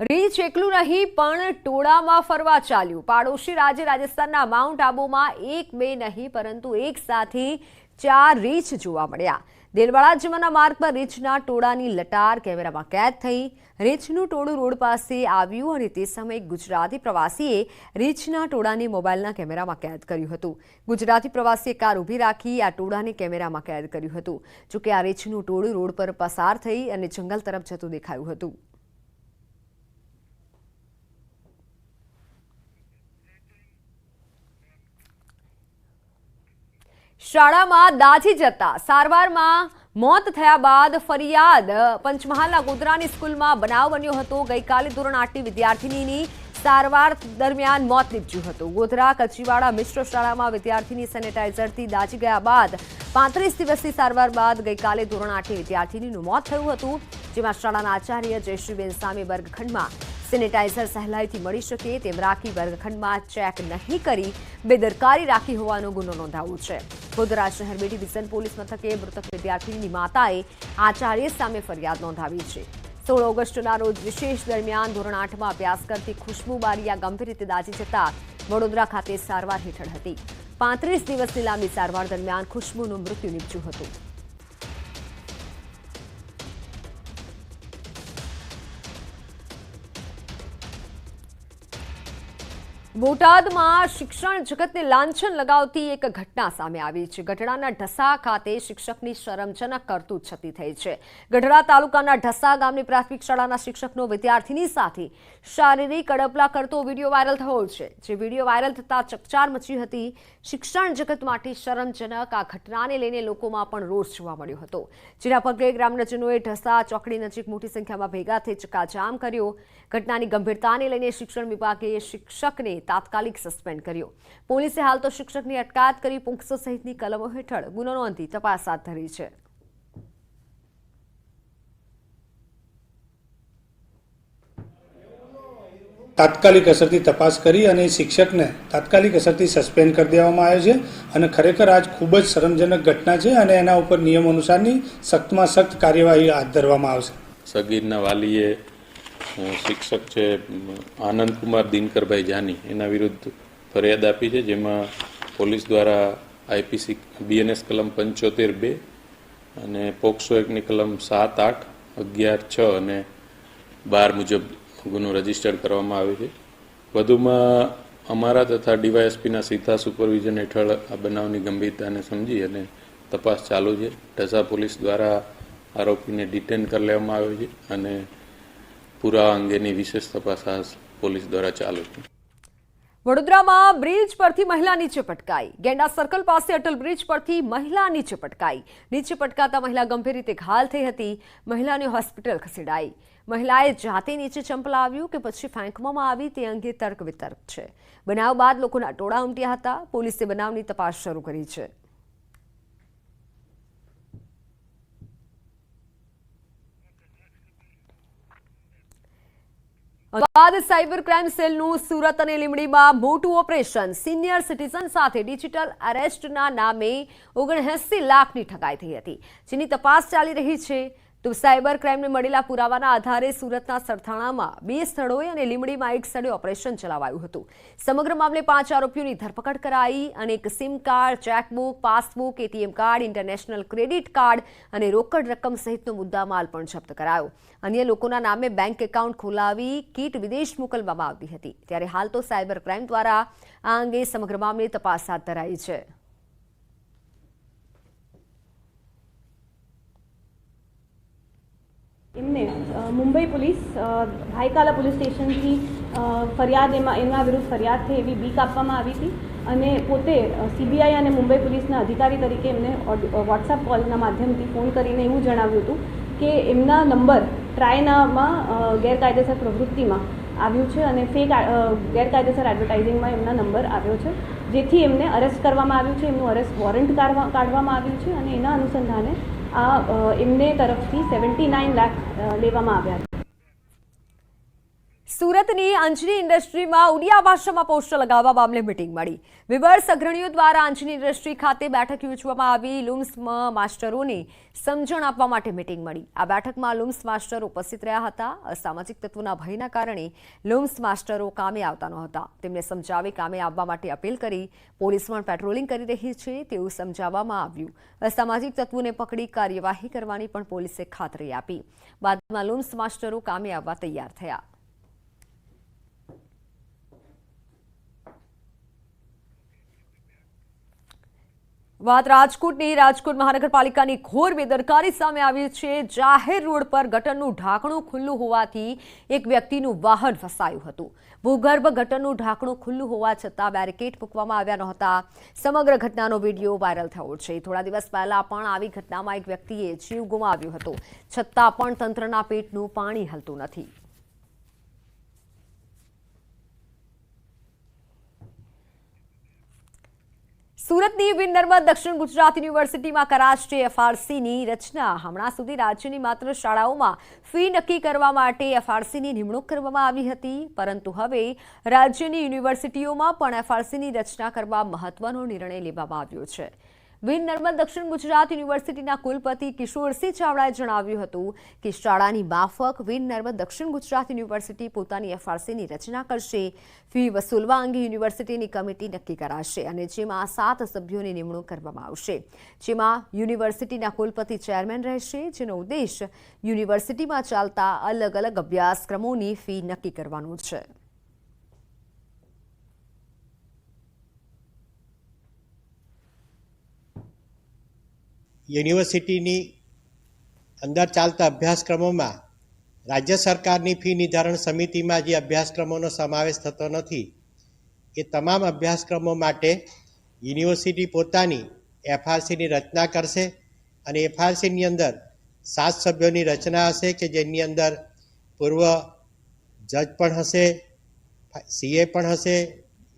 Rich એકલું નહીં, પણ ટોળામાં ફરવા ચાલ્યું. પાડોશી રાજ્ય રાજસ્થાનના માઉન્ટ આબુમાં એક બે નહીં, પરંતુ એક સાથે ચાર રીંછ જોવા મળ્યા. દેલવાડા જમાના માર્ગ પર રીંછના ટોળાની લટાર કેમેરામાં કેદ થઈ. રીંછનું ટોળું રોડ પાસે આવ્યું અને તે સમયે ગુજરાતી પ્રવાસીએ રીંછના ટોળાને મોબાઈલના કેમેરામાં કેદ કર્યું હતું. ગુજરાતી પ્રવાસીએ કાર ઊભી રાખી આ ટોળાને કેમેરામાં કેદ કર્યું હતું, જોકે આ રીંછનું ટોળું રોડ પર પસાર થઈ અને જંગલ તરફ જતું દેખાયું હતું. શાળામાં દાઝી જતા સારવારમાં મોત થયા બાદ ફરિયાદ. પંચમહાલના ગોધરાની સ્કૂલમાં બનાવ બન્યો હતો. ગઈકાલે ધોરણ આઠની વિદ્યાર્થિનીની સારવાર દરમિયાન મોત નીપજ્યું હતું. ગોધરા કચીવાડા મિશ્ર શાળામાં વિદ્યાર્થીની સેનેટાઇઝરથી દાઝી ગયા બાદ પાંત્રીસ દિવસની સારવાર બાદ ગઈકાલે ધોરણ આઠની વિદ્યાર્થિનીનું મોત થયું હતું. જેમાં શાળાના આચાર્ય જયશ્રીબેન સામે વર્ગખંડમાં સેનેટાઇઝર સહેલાઈથી મળી શકે તેમ રાખી વર્ગખંડમાં ચેક નહીં કરી બેદરકારી રાખી હોવાનો ગુનો નોંધાવો છે. ગોધરા શહેર બેટી ડિવિઝન પોલીસ મથકે મૃતક વિદ્યાર્થીની માતાએ આચાર્ય સામે ફરિયાદ નોંધાવી છે. સોળ ઓગસ્ટના રોજ વિશેષ દરમિયાન ધોરણ આઠમાં અભ્યાસ કરતી ખુશ્બુ બારિયા ગંભીર રીતે દાઝી જતા વડોદરા ખાતે સારવાર હેઠળ હતી. પાંત્રીસ દિવસની લાંબી સારવાર દરમિયાન ખુશ્બુનું મૃત્યુ નીપજ્યું હતું. બોટાદમાં શિક્ષણ જગતને લાંછન લગાવતી એક ઘટના સામે આવી છે. ગઢડાના ઢસા ખાતે શિક્ષકની શરમજનક કરતૂત છતી થઈ છે. ગઢડા તાલુકાના ઢસા ગામની પ્રાથમિક શાળાના શિક્ષકનો વિદ્યાર્થીની સાથે શારીરિક અડપલા કરતો વીડિયો વાયરલ થયો છે. જે વીડિયો વાયરલ થતાં ચકચાર મચી હતી. શિક્ષણ જગત માટે શરમજનક આ ઘટનાને લઈને લોકોમાં પણ રોષ જોવા મળ્યો હતો. જેના પગલે ગ્રામજનોએ ઢસા ચોકડી નજીક મોટી સંખ્યામાં ભેગા થઈ ચકાજામ કર્યો. ઘટનાની ગંભીરતાને લઈને શિક્ષણ વિભાગે શિક્ષકને તાત્કાલિક સસ્પેન્ડ કર્યો. પોલીસે હાલ તો શિક્ષકની અટકાયત કરી પોક્સો સહિતની કલમો હેઠળ ગુનો નોંધી તપાસ હાથ ધરી છે. તાત્કાલિક અસરથી તપાસ કરી અને શિક્ષકને તાત્કાલિક અસરથી સસ્પેન્ડ કરી દેવામાં આવ્યો છે અને ખરેખર આજ ખૂબ જ શરમજનક ઘટના છે અને એના ઉપર નિયમ અનુસારની સખ્તમાં સખ્ત કાર્યવાહી હાથ ધરવામાં આવશે. સગીરના વાલીએ શિક્ષક છે આનંદકુમાર દિનકરભાઈ જાની. એના વિરુદ્ધ ફરિયાદ આપી છે, જેમાં પોલીસ દ્વારા આઈપીસી બીએનએસ કલમ પંચોતેર બે અને પોક્સો એકની કલમ સાત આઠ અગિયાર છ અને બાર મુજબ ગુનો રજિસ્ટર કરવામાં આવ્યો છે. વધુમાં અમારા તથા ડીવાયએસપીના સીધા સુપરવિઝન હેઠળ આ બનાવની ગંભીરતાને સમજી અને તપાસ ચાલુ છે. ઢસા પોલીસ દ્વારા આરોપીને ડિટેન કરી લેવામાં આવ્યો છે અને પુરાવા અંગેની વિશેષ તપાસ પોલીસ દ્વારા ચાલુ છે. વડોદરામાં બ્રિજ પરથી મહિલા નીચે પટકાઈ. ગેંડા સર્કલ પાસે અટલ બ્રિજ પરથી મહિલા નીચે પટકાઈ. નીચે પટકાતા મહિલા ગંભીર રીતે ઘાયલ થઈ હતી. મહિલાને હોસ્પિટલ ખસેડાઈ. મહિલાએ જાતે નીચે ચંપલાવ્યું કે પછી ફેંકવામાં આવી તે અંગે તર્ક વિતર્ક છે. બનાવ બાદ લોકોના ટોળા ઉમટ્યા હતા. પોલીસે બનાવની તપાસ શરૂ કરી છે. અમદાવાદ સાયબર ક્રાઇમ સેલનું સુરત અને લીમડીમાં મોટું ઓપરેશન. સિનિયર સિટીઝન સાથે ડિજિટલ અરેસ્ટના નામે ઓગણએંસી લાખની ઠગાઈ થઈ હતી. જેની તપાસ ચાલી રહી છે. તો સાયબર ક્રાઇમને મળેલા પુરાવાના આધારે સુરતના સરથાણામાં બે સ્થળોએ અને લીમડીમાં એક સ્થળે ઓપરેશન ચલાવાયું હતું. સમગ્ર મામલે પાંચ આરોપીઓની ધરપકડ કરાઈ અને એક SIM card, chequebook, passbook, ATM card, international credit card અને રોકડ રકમ સહિતનો મુદ્દામાલ પણ જપ્ત કરાયો. અન્ય લોકોના નામે બેંક એકાઉન્ટ ખોલાવી કીટ વિદેશ મોકલવામાં આવતી હતી. ત્યારે હાલ તો સાયબર ક્રાઇમ દ્વારા આ અંગે સમગ્ર મામલે તપાસ હાથ ધરાઈ છે. એમને મુંબઈ પોલીસ ભાઈકાલા પોલીસ સ્ટેશનથી ફરિયાદ એમાં, એમના વિરુદ્ધ ફરિયાદ થઈ એવી બીક આપવામાં આવી હતી. અને પોતે સીબીઆઈ અને મુંબઈ પોલીસના અધિકારી તરીકે એમને વોટ્સઅપ કોલના માધ્યમથી ફોન કરીને એવું જણાવ્યું હતું કે એમના નંબર ટ્રાયનામાં ગેરકાયદેસર પ્રવૃત્તિમાં આવ્યું છે અને ફેક ગેરકાયદેસર એડવર્ટાઇઝિંગમાં એમના નંબર આવ્યો છે. જેથી એમને અરેસ્ટ કરવામાં આવ્યું છે. એમનું અરેસ્ટ વોરંટ કાઢવા, કાઢવામાં આવ્યું છે અને એના અનુસંધાને આ એમને તરફથી સેવન્ટી નાઇન લાખ લેવામાં આવ્યા સુરતની અંજની ઇન્ડસ્ટ્રીમાં ઉડિયા ભાષામાં પોસ્ટર લગાવવા મામલે મિટિંગ મળી. વિવર્સ અગ્રણીઓ દ્વારા અંજની ઇન્ડસ્ટ્રી ખાતે બેઠક યોજવામાં આવી. લુમ્સ માસ્ટરોને સમજણ આપવા માટે મિટિંગ મળી. આ બેઠકમાં લુમ્સ માસ્ટર ઉપસ્થિત રહ્યા હતા. અસામાજિક તત્વોના ભયના કારણે લુમ્સ માસ્ટરો કામે આવતા નહોતા. તેમને સમજાવી કામે આવવા માટે અપીલ કરી પોલીસ પણ પેટ્રોલિંગ કરી રહી છે તેવું સમજાવવામાં આવ્યું. અસામાજિક તત્વોને પકડી કાર્યવાહી કરવાની પણ પોલીસે ખાતરી આપી. બાદમાં લુમ્સ માસ્ટરો કામે આવવા તૈયાર થયા. વાત રાજકોટની, રાજકોટ મહાનગરપાલિકાની ઘોર બેદરકારી સામે આવી છે. જાહેર રોડ પર ગટરનું ઢાંકણું ખુલ્લું હોવાથી એક વ્યક્તિનું વાહન ફસાયું હતું. ભૂગર્ભ ગટરનું ઢાંકણું ખુલ્લું હોવા છતાં બેરિકેડ મૂકવામાં આવ્યા નહોતા. સમગ્ર ઘટનાનો વીડિયો વાયરલ થયો છે. થોડા દિવસ પહેલા પણ આવી ઘટનામાં એક વ્યક્તિએ જીવ ગુમાવ્યો હતો. છતાં પણ તંત્રના પેટનું પાણી હલતું નથી. સુરતની વિન દક્ષિણ ગુજરાત યુનિવર્સિટીમાં કરાશે એફઆરસીની રચના. હમણાં સુધી રાજ્યની માત્ર શાળાઓમાં ફી નક્કી કરવા માટે એફઆરસીની નિમણૂક કરવામાં આવી હતી, પરંતુ હવે રાજ્યની યુનિવર્સિટીઓમાં પણ એફઆરસીની રચના કરવા મહત્વનો નિર્ણય લેવામાં આવ્યો છે. વિન નર્મદ દક્ષિણ ગુજરાત યુનિવર્સિટીના કુલપતિ કિશોરસિંહ ચાવડાએ જણાવ્યું હતું કે શાળાની માફક વિન નર્મદ દક્ષિણ ગુજરાત યુનિવર્સિટી પોતાની એફઆરસીની રચના કરશે, ફી વસૂલવા અંગે યુનિવર્સિટીની કમિટી નક્કી કરાશે અને જેમાં સાત સભ્યોની નિમણૂક કરવામાં આવશે. જેમાં યુનિવર્સિટીના કુલપતિ ચેરમેન રહેશે, જેનો ઉદ્દેશ યુનિવર્સિટીમાં ચાલતા અલગ અલગ અભ્યાસક્રમોની ફી નક્કી કરવાનો છે. યુનિવર્સિટીની અંદર ચાલતા અભ્યાસક્રમોમાં રાજ્ય સરકારની ફી નિર્ધારણ સમિતિમાં જે અભ્યાસક્રમોનો સમાવેશ થતો નથી, એ તમામ અભ્યાસક્રમો માટે યુનિવર્સિટી પોતાની એફઆરસીની રચના કરશે અને એફઆરસીની અંદર સાત સભ્યોની રચના હશે કે જેની અંદર પૂર્વ જજ પણ હશે, સીએ પણ હશે,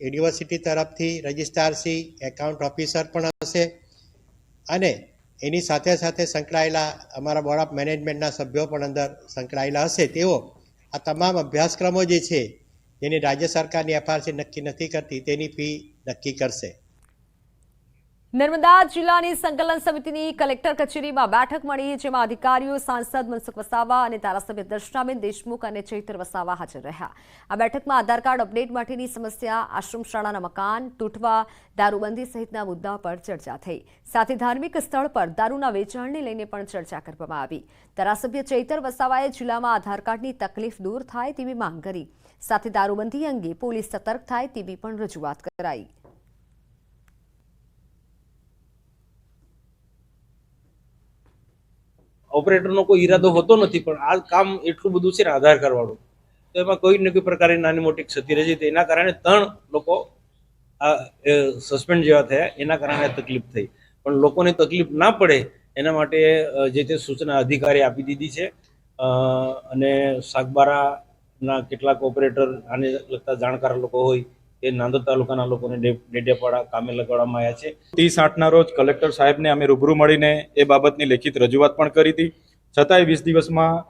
યુનિવર્સિટી તરફથી રજિસ્ટ્રારશ્રી એકાઉન્ટ ઓફિસર પણ હશે અને એની સાથે સાથે સંકળાયેલા અમારા બોર્ડ ઓફ મેનેજમેન્ટના સભ્યો પણ અંદર સંકળાયેલા હશે. તેઓ આ તમામ અભ્યાસક્રમો જે છે, જેની રાજ્ય સરકારની એફઆરસી નક્કી નથી કરતી, તેની ફી નક્કી કરશે. નર્મદા જિલ્લાની સંકલન સમિતિની કલેક્ટર કચેરીમાં બેઠક મળી, જેમાં અધિકારીઓ, સાંસદ મનસુખ વસાવા અને ધારાસભ્ય દર્શનાબેન દેશમુખ અને ચૈતર વસાવા હાજર રહ્યા. આ બેઠકમાં આધાર કાર્ડ અપડેટ માટેની સમસ્યા, આશ્રમ શાળાના મકાન, તૂટવા, દારૂબંધી સહિતના મુદ્દા પર ચર્ચા થઈ. સાથે ધાર્મિક સ્થળ પર દારૂના વેચાણને લઈને પણ ચર્ચા કરવામાં આવી. ધારાસભ્ય ચૈતર વસાવાએ જિલ્લામાં આધાર કાર્ડની તકલીફ દૂર થાય તેવી માંગ કરી. સાથે દારૂબંધી અંગે પોલીસ સતર્ક થાય તેવી પણ રજૂઆત કરાઈ. ઓપરેટરનો કોઈ ઈરાદો હોતો નથી, પણ આ કામ એટલું બધું છે ને આધાર કાર્ડવાળું તો એમાં કોઈ ને કોઈ પ્રકારની નાની મોટી ક્ષતિ રહે છે એના કારણે ત્રણ લોકો આ સસ્પેન્ડ જેવા થયા, એના કારણે તકલીફ થઈ. પણ લોકોને તકલીફ ના પડે, એના માટે જે તે સૂચના અધિકારી આપી દીધી છે અને સાગબારાના કેટલાક ઓપરેટર આને લગતા જાણકાર લોકો હોય એ નાંદોદ તાલુકાના લોકોને ડેડિયાપાડા કામે લગાડવામાં આવ્યા છે. ત્રીસ આઠના રોજ કલેક્ટર સાહેબને અમે રૂબરૂ મળીને એ બાબતની લેખિત રજૂઆત પણ કરી હતી. છતાંય વીસ દિવસમાં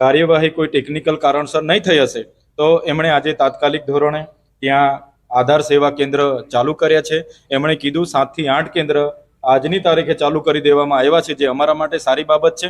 કાર્યવાહી કોઈ ટેકનિકલ કારણસર નહીં થઈ હશે, તો એમણે આજે તાત્કાલિક ધોરણે ત્યાં આધાર સેવા કેન્દ્ર ચાલુ કર્યા છે. એમણે કીધું સાતથી આઠ કેન્દ્ર આજની તારીખે ચાલુ કરી દેવામાં આવ્યા છે, જે અમારા માટે સારી બાબત છે.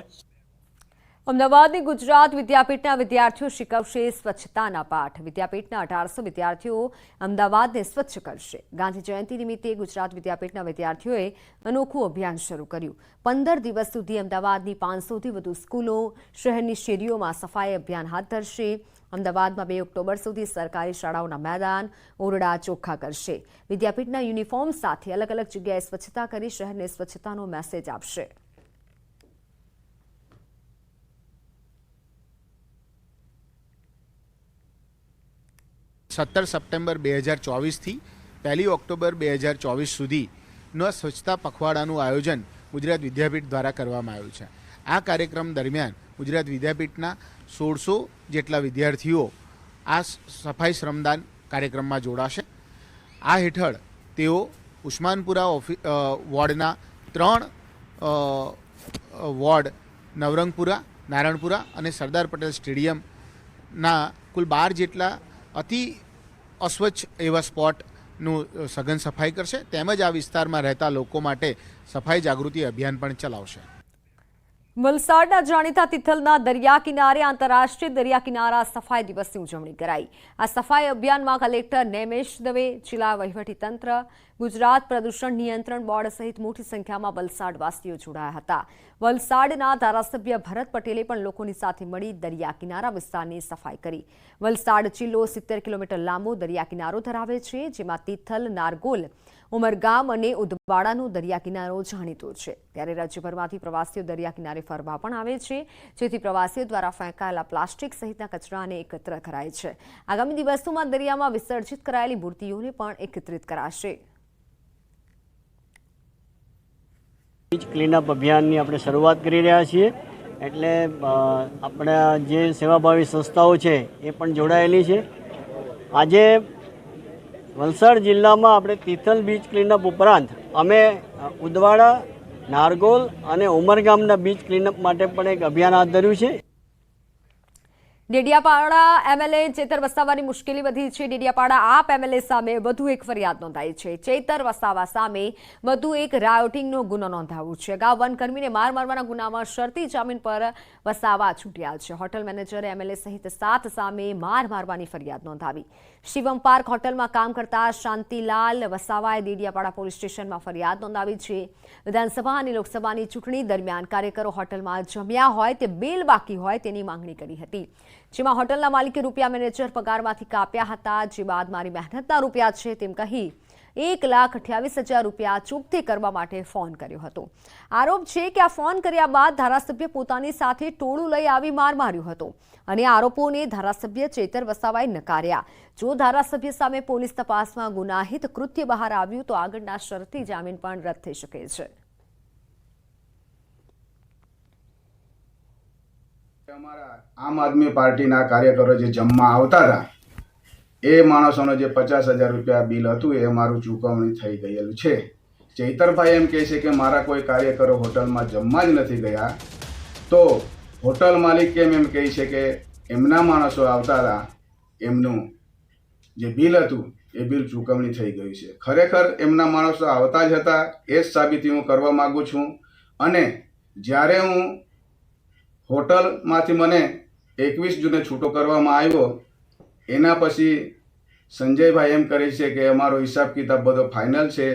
અમદાવાદની ગુજરાત વિદ્યાપીઠના વિદ્યાર્થીઓ શીખવશે સ્વચ્છતાના પાઠ. વિદ્યાપીઠના અઢારસો વિદ્યાર્થીઓ અમદાવાદને સ્વચ્છ કરશે. ગાંધી જયંતિ નિમિત્તે ગુજરાત વિદ્યાપીઠના વિદ્યાર્થીઓએ અનોખું અભિયાન શરૂ કર્યું. પંદર દિવસ સુધી અમદાવાદની પાંચસોથી વધુ સ્કૂલો શહેરની શેરીઓમાં સફાઈ અભિયાન હાથ ધરશે. અમદાવાદમાં બે ઓક્ટોબર સુધી સરકારી શાળાઓના મેદાન ઓરડા ચોખ્ખા કરશે. વિદ્યાપીઠના યુનિફોર્મ સાથે અલગ અલગ જગ્યાએ સ્વચ્છતા કરી શહેરને સ્વચ્છતાનો મેસેજ આપશે. સત્તર સપ્ટેમ્બર બે હજાર ચોવીસથી પહેલી ઓક્ટોબર બે હજાર ચોવીસ સુધીનો સ્વચ્છતા પખવાડાનું આયોજન ગુજરાત વિદ્યાપીઠ દ્વારા કરવામાં આવ્યું છે. આ કાર્યક્રમ દરમિયાન ગુજરાત વિદ્યાપીઠના સોળસો જેટલા વિદ્યાર્થીઓ આ સફાઈ શ્રમદાન કાર્યક્રમમાં જોડાશે. આ હેઠળ તેઓ ઉસ્માનપુરા ઓફિ વોર્ડના ત્રણ વોર્ડ નવરંગપુરા નારાયણપુરા અને સરદાર પટેલ સ્ટેડિયમના કુલ બાર જેટલા અતિ અસ્વચ્છ એવા સ્પોટનું સઘન સફાઈ કરશે. તેમજ આ વિસ્તારમાં રહેતા લોકો માટે સફાઈ જાગૃતિ અભિયાન પણ ચલાવશે. વલસાડના જાણીતા તિથલના દરિયા કિનારે આંતરરાષ્ટ્રીય દરિયા કિનારા સફાઈ દિવસની ઉજવણી કરાઈ. આ સફાઈ અભિયાનમાં કલેક્ટર નેમેશ દવે, જિલ્લા વહીવટીતંત્ર ગુજરાત પ્રદૂષણ નિયંત્રણ બોર્ડ સહિત મોટી સંખ્યામાં વલસાડવાસીઓ જોડાયા હતા. વલસાડના ધારાસભ્ય ભરત પટેલે પણ લોકોની સાથે મળી દરિયા કિનારા વિસ્તારની સફાઈ કરી. વલસાડ જિલ્લો સિત્તેર કિલોમીટર લાંબો દરિયા કિનારો ધરાવે છે, જેમાં તિથલ, નારગોલ ઉમરગામ અને ઉદવાડાનો દરિયા કિનારો જાણીતો છે. ત્યારે રાજ્યભરમાંથી પ્રવાસીઓ દરિયા કિનારે ફરવા પણ આવે છે. જેથી પ્રવાસીઓ દ્વારા ફેંકાયેલા પ્લાસ્ટિક સહિતના કચરાને એકત્ર કરાય છે. આગામી દિવસોમાં દરિયામાં વિસર્જિત કરાયેલી મૂર્તિઓને પણ એકત્રિત કરાશે. બીચ ક્લીનઅપ અભિયાનની આપણે શરૂઆત કરી રહ્યા છીએ. એટલે આપણા જે સેવાભાવી સંસ્થાઓ છે એ પણ જોડાયેલી છે. આજે વલસાડ જિલ્લામાં આપણે તિથલ બીચ ક્લીનઅપ ઉપરાંત અમે ઉદવાડા, નારગોલ અને ઉમરગામના બીચ ક્લીનઅપ માટે પણ એક અભિયાન હાથ ધર્યું છે. ડેડિયાપાડા એમએલએ ચેતર વસાવાની મુશ્કેલી વધી છે. ડેડિયાપાડા આપ એમએલએ સામે વધુ એક ફરિયાદ નોંધાઈ છે. ચેતર વસાવા સામે વધુ એક રાયોટિંગનો ગુનો નોંધાવ્યો છે. અગાઉ વનકર્મીને માર મારવાના ગુનામાં શરતી જામીન પર વસાવા છૂટ્યા છે. હોટલ મેનેજરે એમએલએ સહિત સાત સામે માર મારવાની ફરિયાદ નોંધાવી. શિવમ પાર્ક હોટલમાં કામ કરતા શાંતિલાલ વસાવાએ ડેડિયાપાડા પોલીસ સ્ટેશનમાં ફરિયાદ નોંધાવી છે. વિધાનસભા અને લોકસભાની ચૂંટણી દરમિયાન કાર્યકરો હોટલમાં જમ્યા હોય તે બિલ બાકી હોય તેની માંગણી કરી હતી. જેમાં હોટલના માલિકે રૂપિયા મેનેજર પગારમાંથી કાપ્યા હતા, જે બાદ મારી મહેનતના રૂપિયા છે તેમ કહી એક લાખ અઠ્યાવીસ હજાર રૂપિયા ચૂકતી કરવા માટે ફોન કર્યો હતો. આરોપ છે કે આ ફોન કર્યા બાદ ધારાસભ્ય પોતાની સાથે ટોળું લઈ આવી માર માર્યો હતો અને આરોપોને ધારાસભ્ય ચેતર વસાવાએ નકાર્યા. જો ધારાસભ્ય સામે પોલીસ તપાસમાં ગુનાહિત કૃત્ય બહાર આવ્યું તો આગળના શરતી જામીન પણ રદ થઈ શકે છે. અમારા આમ આદમી પાર્ટીના કાર્યકરો જે જમવા આવતા હતા, એ માણસોનો જે પચાસ હજાર રૂપિયા બિલ હતું, એ મારું ચૂકવણી થઈ ગયેલું છે. ચૈતરભાઈ એમ કહે છે કે મારા કોઈ કાર્યકરો હોટલમાં જમવા જ નથી ગયા, તો હોટલ માલિક કેમ એમ કહે છે કે એમના માણસો આવતા હતા, એમનું જે બિલ હતું, એ બિલ ચૂકવણી થઈ ગયું છે. ખરેખર એમના માણસો આવતા જ હતા, એ જ સાબિતી હું કરવા માગું છું. અને જ્યારે હું હોટલમાંથી મને એકવીસ જૂને છૂટો કરવામાં આવ્યો, એના પછી સંજયભાઈ એમ કરે છે કે અમારો હિસાબ કિતાબ બધો ફાઇનલ છે.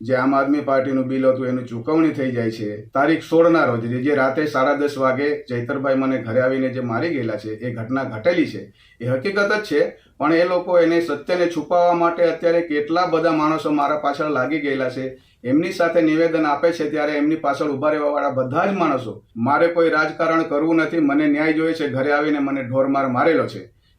જે આમ આદમી પાર્ટીનું બિલ હતું, એનું ચૂકવણી થઈ જાય છે. તારીખ સોળના રોજ, જે રાતે સાડા દસ વાગે ચૈતરભાઈ મને ઘરે આવીને જે મારી ગયેલા છે, એ ઘટના ઘટેલી છે. એ હકીકત જ છે, પણ એ લોકો એને સત્યને છુપાવવા માટે અત્યારે કેટલા બધા માણસો મારા પાછળ લાગી ગયેલા છે. એમની સાથે નિવેદન આપે છે ત્યારે એમની પાછળ ઊભા રહેવાવાળા બધા જ માણસો, મારે કોઈ રાજકારણ કરવું નથી, મને ન્યાય જોઈએ છે, ઘરે આવીને મને ઢોરમાર મારેલો છે.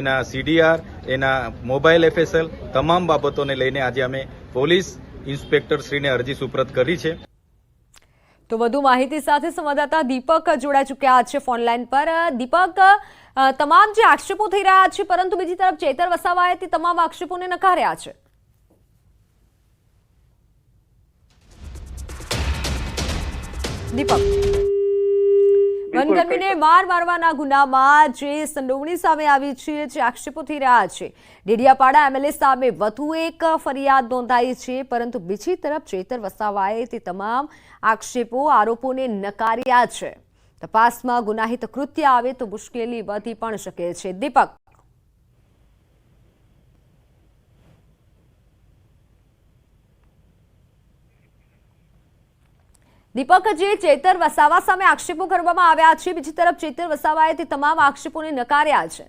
એના સીડીઆર એના મોબાઈલ એફએસએલ તમામ બાબતોને લઈને આજે અમે પોલીસ ઇન્સ્પેક્ટર શ્રીને અરજી સુપ્રત કરી છે. તો વધુ માહિતી સાથે સંવાદદાતા દીપક જોડાઈ ચૂક્યા છે ફોનલાઈન પર. દીપક તમામ જે આક્ષેપો થઈ રહ્યા છે, પરંતુ બીજી તરફ ચેતર વસાવાએ તે તમામ આક્ષેપોને નકાર્યા છે. દીપક. વનકર્મીને માર મારવાના ગુનામાં જે સંડોવણી સામે આવી છે જે આક્ષેપો થઈ રહ્યા છે. ડેડિયાપાડા એમએલએ સામે વધુ એક ફરિયાદ નોંધાઈ છે પરંતુ બીજી તરફ ચેતર વસાવાએ તે તમામ આક્ષેપો આરોપોને નકાર્યા છે. તપાસમાં ગુનાહિત કૃત્ય આવે તો મુશ્કેલી વધી પણ શકે છે. દીપક દીપક જે ચેતર વસાવા સામે આક્ષેપો કરવામાં આવ્યા છે, બીજી તરફ ચેતર વસાવાએ તે તમામ આક્ષેપોને નકાર્યા છે.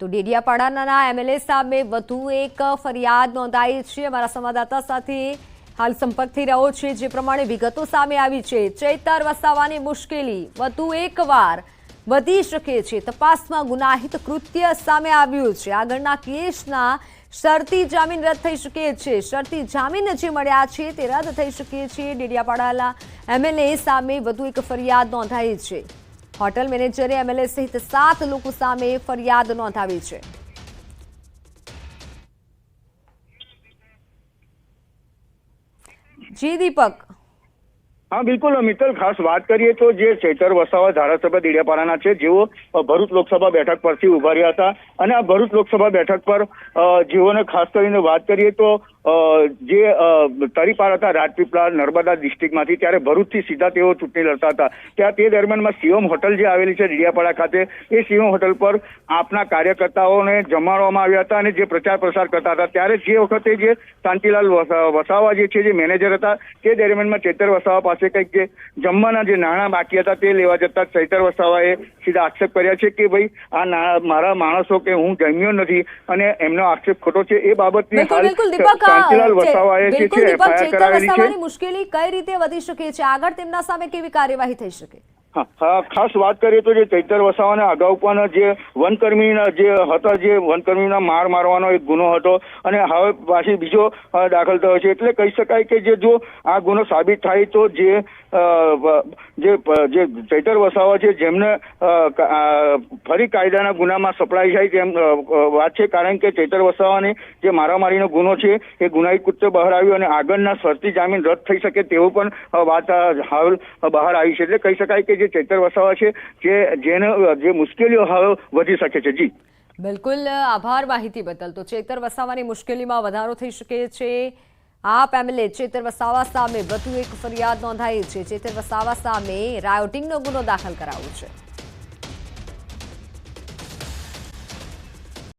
તો ડેડિયાપાડાના એમએલએ સામે વધુ એક ફરિયાદ નોંધાઈ છે. અમારા સંવાદદાતા સાથે હાલ સંપર્ક થઈ રહ્યો છે, જે પ્રમાણે વિગતો સામે આવી છે. ચેતર વસાવાની મુશ્કેલી વધુ એકવાર વધી શકે છે. તપાસમાં ગુનાહિત કૃત્ય સામે આવ્યું છે. આગળના કેસના શરતી જામીન રદ થઈ શકે છે. શરતી જામીન જે મળ્યા છે તે રદ થઈ શકે છે. ડેડિયાપાડાના એમએલએ સામે વધુ એક ફરિયાદ નોંધાઈ છે. હોટલ મેનેજરે એમએલએ સહિત સાત લોકો સામે ફરિયાદ નોંધાવી છે. જી દીપક. હા, બિલકુલ, મિત્તલ, ખાસ વાત કરીએ તો જે ચેતર વસાવા ધારાસભ્ય દેડિયાપાડાના છે, જેઓ ભરૂચ લોકસભા બેઠક પરથી ઊભા રહ્યા હતા અને આ ભરૂચ લોકસભા બેઠક પર જેઓને ખાસ કરીને વાત કરીએ તો જે તરીપાર હતા, રાજપીપળા, નર્મદા ડિસ્ટ્રિક્ટમાંથી, ત્યારે ભરૂચથી સીધા તેઓ ચૂંટણી લડતા હતા. ત્યાં તે દરમિયાનમાં શિવમ હોટલ જે આવેલી છે, દેડિયાપાડા ખાતે, એ શિવમ હોટલ પર આપના કાર્યકર્તાઓને જમાડવામાં આવ્યા હતા અને જે પ્રચાર પ્રસાર કરતા હતા. ત્યારે જે વખતે જે શાંતિલાલ વસાવા જે છે, જે મેનેજર હતા, તે દરમિયાનમાં ચેતર વસાવા પાસે કંઈક જે જમવાના જે નાણાં બાકી હતા તે લેવા જતા ચૈતર વસાવાએ સીધા આક્ષેપ કર્યા છે કે ભાઈ આ મારા માણસો કે હું જમ્યો નથી અને એમનો આક્ષેપ ખોટો છે. એ બાબતની હાલ શાંતિલાલ વસાવાએ જે છે એફઆઈઆર કરાવેલી છે. મુશ્કેલી કઈ રીતે વધી શકે છે? આગળ તેમના સામે કેવી કાર્યવાહી થઈ શકે? ખાસ વાત કરીએ તો જે ચૈતર વસાવાના અગાઉ પણ જે વનકર્મીના જે હતા, જે વનકર્મીના માર મારવાનો એક ગુનો હતો અને હવે પાછી બીજો દાખલ થયો છે. એટલે કહી શકાય કે જે જો આ ગુનો સાબિત થાય તો જે જે જે ચૈતર વસાવા છે, જેમને ફરી કાયદાના ગુનામાં સપડાઈ જાય તેમ વાત છે. કારણ કે ચૈતર વસાવાને જે મારામારીનો ગુનો છે, એ ગુનાહિત કૃત્ય બહાર આવ્યું અને આગળના શરતી જામીન રદ થઈ શકે તેવું પણ વાત હાલ બહાર આવી છે. એટલે કહી શકાય કે જે ચૈતર વસાવા છે જે જેને, જે મુશ્કેલીઓ હવે વધી શકે છે. જી. બિલકુલ આભાર માહિતી બદલ. તો ચેતર વસાવાની મુશ્કેલીમાં વધારો થઈ શકે છે. આપ એમએલએ ચેતર વસાવા સામે વધુ એક ફરિયાદ નોંધાઈ છે. ચેતર વસાવા સામે રાયોટિંગનો ગુનો દાખલ કરાવ્યો છે.